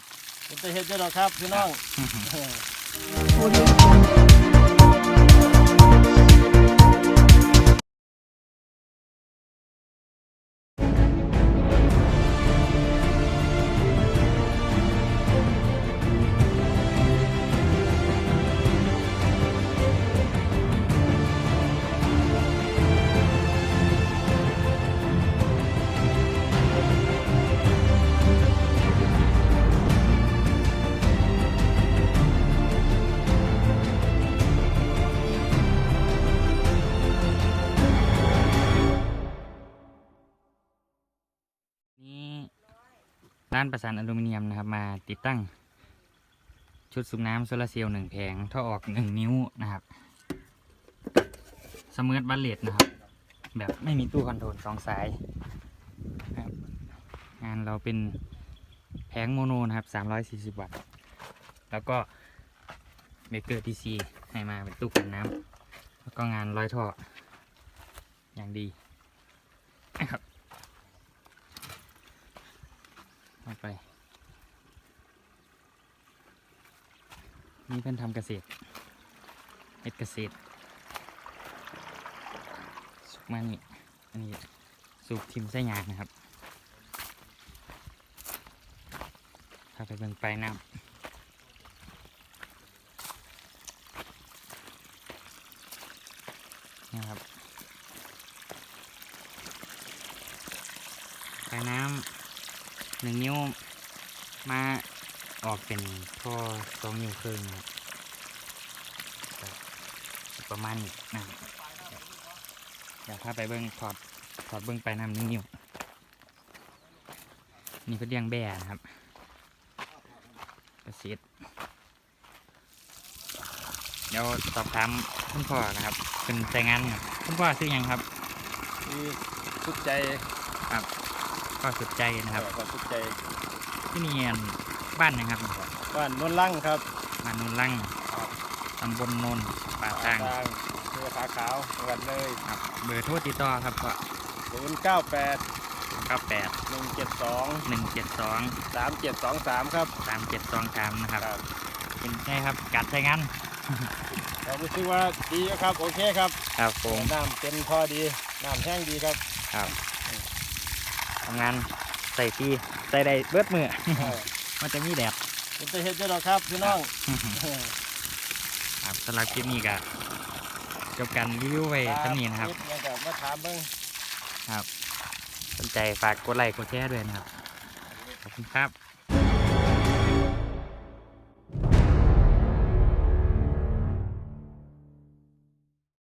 ดเป็นตะเฮ็ดเจ้าดอกครับพี่น้องนี่ ร้านประสานอลูมิเนียมนะครับมาติดตั้ง ชุดสูบน้ำโซลาร์เซลล์หนึ่งแผงท่อออกหนึ่งนิ้วนะครับสมูทบัลเลตนะครับ แบบไม่มีตู้คอนโทรลสองสายครับงานเราเป็นแผงโมโนนะครับ340วัตต์ แล้วก็เบเกอร์ทีซีให้มาเป็นตู้กันน้ำแล้วก็งานร้อยท่ออย่างดีนะครับ เอาไป นี่เพิ่อนทำเกษตรเฮ็ดเกษตร สุกมานี่ อันนี้สูบทิมไส้ยางนะครับพาไปเบิ่งปน้ำนี่ครับปลายน้ำหนึ่งนิ้วมา ออกเป็นท่อสองนิ้วครึ่งครับก็ประมาณนี้นะครับเดี๋ยวพาไปเบิ้งถอดถอดเบิ้งไปน้ำหนึ่งนิ้วนี่ก็เลี้ยงแบ่นะครับกระสิดเดี๋ยวสอบถามคุณพ่อนะครับเป็นใจงานครับคุณพ่อซื้อหยังครับมีสุดใจก็สุดใจนะครับก็สุดใจที่นี่อัน บ้านนะครับบ้านนนลั่งครับบ้านโนนลังตำบลโนนป่าตางเสื้อขาขาวจังหวัดเลยครับเบอร์โทรติดต่อครับก็ศูนย์เก้าแปดเก้าแปดหนึ่งเจ็ดสองหนึ่งเจ็ดสองสามเจ็ดสองสามครับสามเจ็ดสองสามนะครับครับเป็นไงครับการใช้งานเรารู้สึกว่าดีครับโอเคครับครับผมน้ำเป็นพอดีน้ำแห้งดีครับครับทำงานใส่ปีใส่ได้เบิดมือเออ มันจะมีแดดเป็นตะเฮ็ดเจ้าดอกครับพี่น้องครับสำหรับคลิปนี้ก็จบการรีวิวไว้เท่านี้นะครับยังกับมาถามเบิ่งสนใจฝากกดไลค์กดแชร์ด้วยนะครับ ขอบคุณครับ